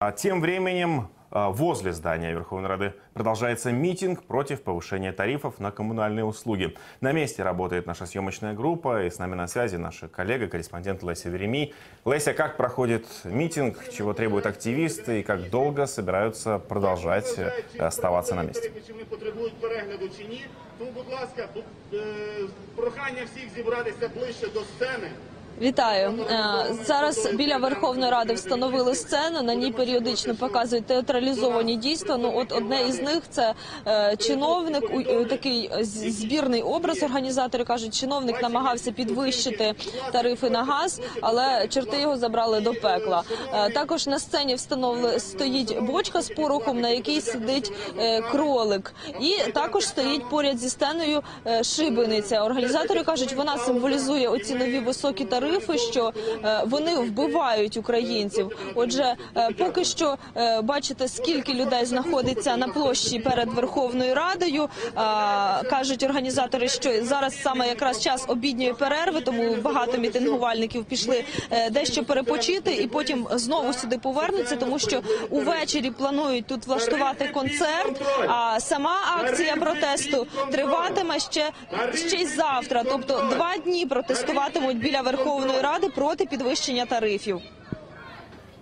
А тем временем а, возле здания Верховной Рады продолжается митинг против повышения тарифов на коммунальные услуги. На месте работает наша съемочная группа, и с нами на связи наша коллега, корреспондент Леся Веремий. Леся, как проходит митинг, чего требуют активисты и как долго собираются продолжать э, оставаться на месте? Чи вони потребують перегляду чи ні. Тому, будь ласка, бу- е, прохання всіх зібратися ближче до сцени. Вітаю Е, зараз. Біля Верховної Ради встановили сцену. На ній періодично показують театралізовані дійства. Ну, от одне із них це е, чиновник. Такий збірний образ. Організатори кажуть, чиновник намагався підвищити тарифи на газ, але чорти його забрали до пекла. Е, також на сцені встановили стоїть бочка з порохом, на якій сидить кролик, і також стоїть поряд зі сценою шибениця. Організатори кажуть, вона символізує оці нові високі тарифи, що е, вони вбивають українців. Отже, е, поки що е, бачите, скільки людей знаходиться на площі перед Верховною Радою. Кажуть організатори, що зараз саме якраз час обідньої перерви, тому багато мітингувальників пішли дещо перепочити і потім знову сюди повернуться, тому що увечері планують тут влаштувати концерт. А сама акція протесту триватиме ще ще й завтра. Тобто два дні протестуватимуть біля Верховної Ради проти підвищення тарифів.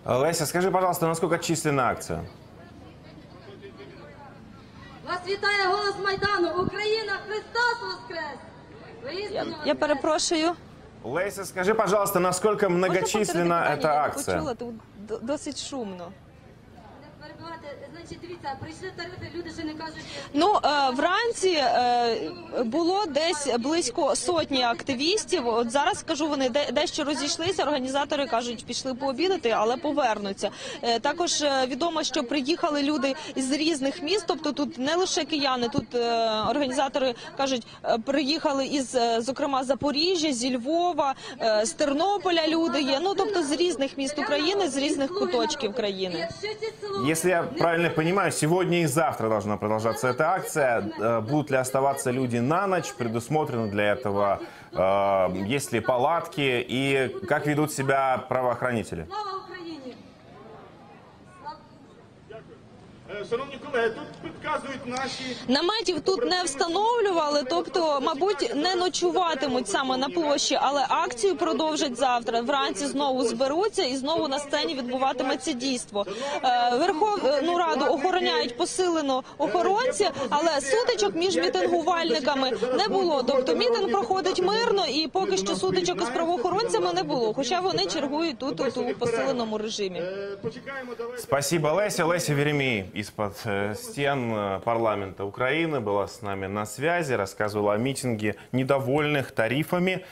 Леся, скажи, пожалуйста, насколько численна акция? Вас вітає голос Майдану! Україна Христос Воскрес! Я, я перепрошую. Леся, скажи, пожалуйста, насколько многочисленна эта питання? Я не почула, тут досить шумно. Значить, дивіться, прийшли тарифи, люди ще не кажуть. Ну е, вранці е, було десь близько сотні активістів. От зараз кажу, вони дещо розійшлися. Організатори кажуть, пішли пообідати, але повернуться. Е, також е, відомо, що приїхали люди з різних міст. Тобто тут не лише кияни, тут е, організатори кажуть, приїхали із зокрема Запоріжжя, зі Львова, з Тернополя. Люди є. Ну тобто з різних міст України, з різних куточків країни. Если я правильно понимаю, сегодня и завтра должна продолжаться эта акция. Э, Будут ли оставаться люди на ночь? Предусмотрено для этого? э, Есть ли палатки? И как ведут себя правоохранители? Шановні колеги, тут підказують наші Наметів тут не встановлювали, тобто, мабуть, не ночуватимуть саме на площі, але акцію продовжать завтра. Вранці знову зберуться і знову на сцені відбуватиметься дійство. Е, Верховну Раду охороняють посилено охоронці, але сутичок між мітингувальниками не було. Тобто мітинг проходить мирно, і поки що сутичок із правоохоронцями не було. Хоча вони чергують тут у посиленому режимі. Е. Спасибо, Леся. Леся Веремей из-под э, стен э, парламента Украины была с нами на связи, рассказывала о митинге недовольных тарифами.